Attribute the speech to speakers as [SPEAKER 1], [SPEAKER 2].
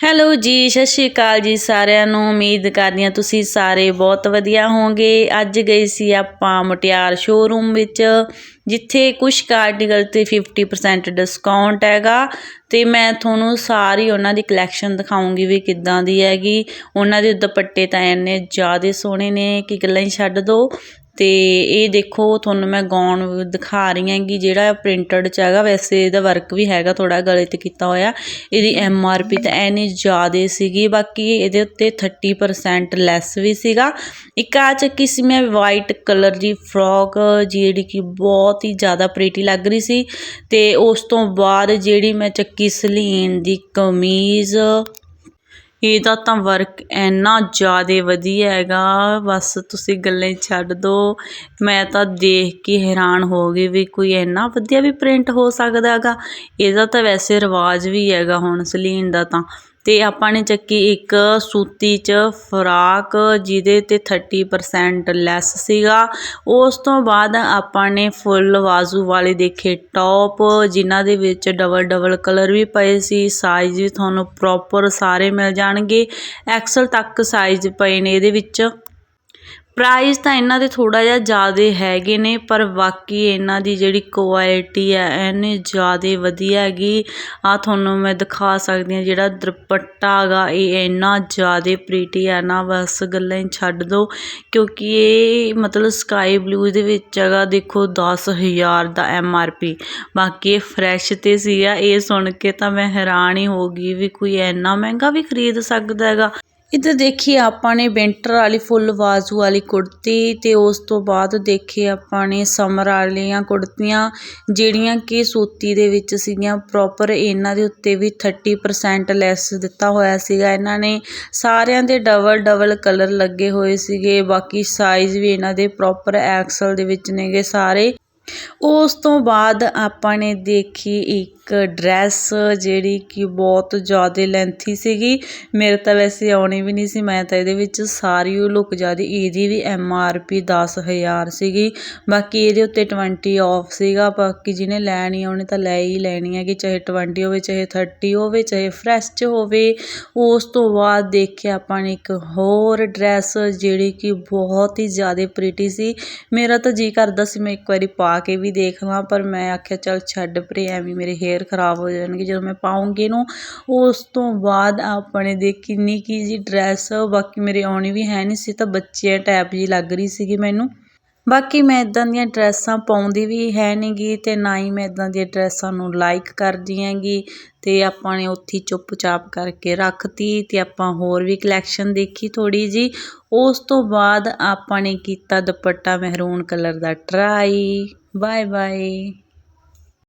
[SPEAKER 1] Hello ਜੀ, ਸਤਿ ਸ਼੍ਰੀ ਅਕਾਲ ਜੀ ਸਾਰਿਆਂ ਨੂੰ। ਉਮੀਦ ਕਰਦੀ ਹਾਂ ਤੁਸੀਂ ਸਾਰੇ ਬਹੁਤ ਵਧੀਆ ਹੋਵੋਗੇ। ਅੱਜ ਗਏ ਸੀ ਆਪਾਂ ਮੁਟਿਆਰ ਸ਼ੋਰੂਮ ਵਿੱਚ, ਜਿੱਥੇ ਕੁਝ ਆਰਟੀਕਲ ਤੇ 50% ਡਿਸਕਾਊਂਟ ਹੈਗਾ। ਤੇ ਮੈਂ ਤੁਹਾਨੂੰ ਸਾਰੀ ਉਹਨਾਂ ਦੀ ਕਲੈਕਸ਼ਨ ਦਿਖਾਉਂਗੀ ਵੀ ਕਿੱਦਾਂ ਦੀ ਹੈਗੀ। ਉਹਨਾਂ ਦੇ ਦੁਪੱਟੇ ਤਾਂ ਇੰਨੇ ਜ਼ਿਆਦਾ ਸੋਹਣੇ ਨੇ, ਕਿ ਗੱਲਾਂ ਹੀ ਛੱਡ ਦੋ। ਅਤੇ ਇਹ ਦੇਖੋ, ਤੁਹਾਨੂੰ ਮੈਂ ਗਾਉਣ ਦਿਖਾ ਰਹੀ ਹਾਂ ਕਿ ਜਿਹੜਾ ਪ੍ਰਿੰਟਡ ਚ ਹੈਗਾ, ਵੈਸੇ ਇਹਦਾ ਵਰਕ ਵੀ ਹੈਗਾ, ਥੋੜ੍ਹਾ ਗਲੇ ਤੇ ਕੀਤਾ ਹੋਇਆ। ਇਹਦੀ ਐਮ ਆਰ ਪੀ ਤਾਂ ਐਨੀ ਜ਼ਿਆਦਾ ਸੀਗੀ, ਬਾਕੀ ਇਹਦੇ ਉੱਤੇ 30% ਲੈਸ ਵੀ ਸੀਗਾ। ਇੱਕ ਆ ਚੱਕੀ ਸੀ, ਮੈਂ ਵਾਈਟ ਕਲਰ ਦੀ ਫਰੋਕ ਜਿਹੜੀ ਕਿ ਬਹੁਤ ਹੀ ਜ਼ਿਆਦਾ ਪ੍ਰੀਟੀ ਲੱਗ ਰਹੀ ਸੀ। ਅਤੇ ਉਸ ਤੋਂ ਬਾਅਦ ਜਿਹੜੀ ਮੈਂ ਚੱਕੀ ਸਲੀਨ ਦੀ ਕਮੀਜ਼ ਇਹਦਾ ਤਾਂ ਵਰਕ ਇੰਨਾ ਜ਼ਿਆਦਾ ਵਧੀਆ ਹੈਗਾ। ਬਸ ਤੁਸੀਂ ਗੱਲਾਂ ਹੀ ਛੱਡ ਦੋ। ਮੈਂ ਤਾਂ ਦੇਖ ਕੇ ਹੈਰਾਨ ਹੋ ਗਈ ਵੀ ਕੋਈ ਇੰਨਾ ਵਧੀਆ ਵੀ ਪ੍ਰਿੰਟ ਹੋ ਸਕਦਾ ਹੈਗਾ। ਇਹਦਾ ਤਾਂ ਵੈਸੇ ਰਿਵਾਜ ਵੀ ਹੈਗਾ ਹੁਣ, ਸਲੀਨ ਦਾ ਤਾਂ। ਅਤੇ ਆਪਾਂ ਨੇ ਚੱਕੀ ਇੱਕ ਸੂਤੀ ਚ ਫਰਾਕ ਜਿਹਦੇ ਤੇ 30% ਲੈਸ ਸੀਗਾ। ਉਸ ਤੋਂ ਬਾਅਦ ਆਪਾਂ ਨੇ ਫੁੱਲ ਬਾਜ਼ੂ ਵਾਲੇ ਦੇਖੇ ਟੋਪ ਜਿਨ੍ਹਾਂ ਦੇ ਵਿੱਚ ਡਬਲ ਡਬਲ ਕਲਰ ਵੀ ਪਏ ਸੀ। ਸਾਈਜ਼ ਵੀ ਤੁਹਾਨੂੰ ਪ੍ਰੋਪਰ ਸਾਰੇ ਮਿਲ ਜਾਣਗੇ। ਐਕਸਲ ਤੱਕ ਸਾਈਜ਼ ਪਏ ਨੇ ਇਹਦੇ ਵਿੱਚ। ਪ੍ਰਾਈਜ਼ ਤਾਂ ਇਹਨਾਂ ਦੇ ਥੋੜ੍ਹਾ ਜਿਹਾ ਜ਼ਿਆਦਾ ਹੈਗੇ ਨੇ, ਪਰ ਬਾਕੀ ਇਹਨਾਂ ਦੀ ਜਿਹੜੀ ਕੁਆਲਿਟੀ ਹੈ ਐਨੀ ਜ਼ਿਆਦਾ ਵਧੀਆ ਹੈਗੀ। ਆਹ ਤੁਹਾਨੂੰ ਮੈਂ ਦਿਖਾ ਸਕਦੀ ਹਾਂ ਜਿਹੜਾ ਦੁਪੱਟਾ ਹੈਗਾ, ਇਹ ਇੰਨਾ ਜ਼ਿਆਦਾ ਪ੍ਰੀਟੀ ਹੈ। ਨਾ ਬਸ ਗੱਲਾਂ ਹੀ ਛੱਡ ਦੋ ਕਿਉਂਕਿ ਇਹ ਮਤਲਬ ਸਕਾਈ ਬਲੂ ਦੇ ਵਿੱਚ ਹੈਗਾ, ਦੇਖੋ ਦਸ ਹਜ਼ਾਰ ਦਾ ਐਮ ਆਰ ਪੀ ਬਾਕੀ ਇਹ ਫਰੈਸ਼ ਤੇ ਸੀਗਾ, ਇਹ ਸੁਣ ਕੇ ਤਾਂ ਮੈਂ ਹੈਰਾਨ ਹੀ ਹੋ ਗਈ ਵੀ ਕੋਈ ਇੰਨਾ ਮਹਿੰਗਾ ਵੀ ਖਰੀਦ ਸਕਦਾ ਹੈਗਾ। ਇੱਧਰ ਦੇਖੀਏ ਆਪਾਂ ਨੇ ਵਿੰਟਰ ਵਾਲੀ ਫੁੱਲ ਬਾਜ਼ੂ ਵਾਲੀ ਕੁੜਤੀ ਤੇ ਉਸ ਤੋਂ ਬਾਅਦ ਦੇਖੇ ਆਪਾਂ ਨੇ ਸਮਰ ਵਾਲੀਆਂ ਕੁੜਤੀਆਂ, ਜਿਹੜੀਆਂ ਕਿ ਸੂਤੀ ਦੇ ਵਿੱਚ ਸੀਗੀਆਂ ਪ੍ਰੋਪਰ ਇਹਨਾਂ ਦੇ ਉੱਤੇ ਵੀ 30% ਲੈਸ ਦਿੱਤਾ ਹੋਇਆ ਸੀਗਾ। ਇਹਨਾਂ ਨੇ ਸਾਰਿਆਂ ਦੇ ਡਬਲ ਡਬਲ ਕਲਰ ਲੱਗੇ ਹੋਏ ਸੀਗੇ, ਬਾਕੀ ਸਾਈਜ਼ ਵੀ ਇਹਨਾਂ ਦੇ ਪ੍ਰੋਪਰ ਐਕਸਲ ਦੇ ਵਿੱਚ ਨੇਗੇ ਸਾਰੇ। ਉਸ ਤੋਂ ਬਾਅਦ ਆਪਾਂ ਨੇ ਦੇਖੀ ਇੱਕ ਡਰੈਸ ਜਿਹੜੀ ਕਿ ਬਹੁਤ ਜ਼ਿਆਦਾ ਲੈਂਥੀ ਸੀਗੀ। ਮੇਰੇ ਤਾਂ ਵੈਸੇ ਆਉਣੀ ਵੀ ਨਹੀਂ ਸੀ, ਮੈਂ ਤਾਂ ਇਹਦੇ ਵਿੱਚ ਸਾਰੀ ਉਹ ਲੁੱਕ ਜਿਆਦੀ ਇਹਦੀ ਵੀ ਐਮ ਆਰ ਪੀ ਦਸ ਹਜ਼ਾਰ ਸੀਗੀ। ਬਾਕੀ ਇਹਦੇ ਉੱਤੇ ਟਵੰਟੀ ਔਫ ਸੀਗਾ, ਬਾਕੀ ਜਿਹਨੇ ਲੈਣੀ ਆ ਉਹਨੇ ਤਾਂ ਲੈ ਹੀ ਲੈਣੀ ਹੈ ਕਿ ਚਾਹੇ 20 ਹੋਵੇ, ਚਾਹੇ 30 ਹੋਵੇ, ਚਾਹੇ ਫਰੈਸ਼ ਚ ਹੋਵੇ। ਉਸ ਤੋਂ ਬਾਅਦ ਦੇਖਿਆ ਆਪਾਂ ਨੇ ਇੱਕ ਹੋਰ ਡਰੈਸ ਜਿਹੜੀ ਕਿ ਬਹੁਤ ਹੀ ਜ਼ਿਆਦਾ ਪ੍ਰੀਟੀ ਸੀ। ਮੇਰਾ ਤਾਂ ਜੀ ਕਰਦਾ ਸੀ, ਮੈਂ ਇੱਕ ਵਾਰੀ ਪਾ ਕੇ ਵੀ ਦੇਖ ਲਵਾਂ ਪਰ ਮੈਂ ਆਖਿਆ, ਚੱਲ ਛੱਡ ਪਰੇ, ਐਵੇਂ ਮੇਰੇ ਹੇਅਰ ਖਰਾਬ ਹੋ ਜਾਣਗੇ। ਜਦੋਂ ਮੈਂ ਪਾਊਂਗੀ ਇਹਨੂੰ, ਉਸ ਤੋਂ ਬਾਅਦ ਆਪਣੇ ਦੇਖੀ ਨਿੱਕੀ ਜੀ ਡਰੈਸ ਬਾਕੀ ਮੇਰੇ ਆਉਣੀ ਵੀ ਹੈ ਨਹੀਂ ਸੀ, ਤਾਂ ਬੱਚੇ ਟੈਪ ਜੀ ਲੱਗ ਰਹੀ ਸੀਗੀ ਮੈਨੂੰ। ਬਾਕੀ ਮੈਂ ਇਦਾਂ ਦੀਆਂ ਡਰੈਸਾਂ ਪਾਉਂਦੀ ਵੀ ਹੈ ਨਹੀਂਗੀ, ਤੇ ਨਾ ਹੀ ਮੈਂ ਇਦਾਂ ਦੀਆਂ ਡਰੈਸਾਂ ਨੂੰ ਲਾਈਕ ਕਰਦੀ ਹੈਗੀ, ਤੇ ਆਪਾਂ ਨੇ ਉੱਥੇ ਚੁੱਪਚਾਪ ਕਰਕੇ ਰੱਖਤੀ, ਤੇ ਆਪਾਂ ਹੋਰ ਵੀ ਕਲੈਕਸ਼ਨ ਦੇਖੀ ਥੋੜੀ ਜੀ ਉਸ ਤੋਂ ਬਾਅਦ ਆਪਾਂ ਨੇ ਕੀਤਾ ਦੁਪੱਟਾ ਮਹਿਰੂਨ ਕਲਰ ਦਾ ਟਰਾਈ ਬਾਏ ਬਾਏ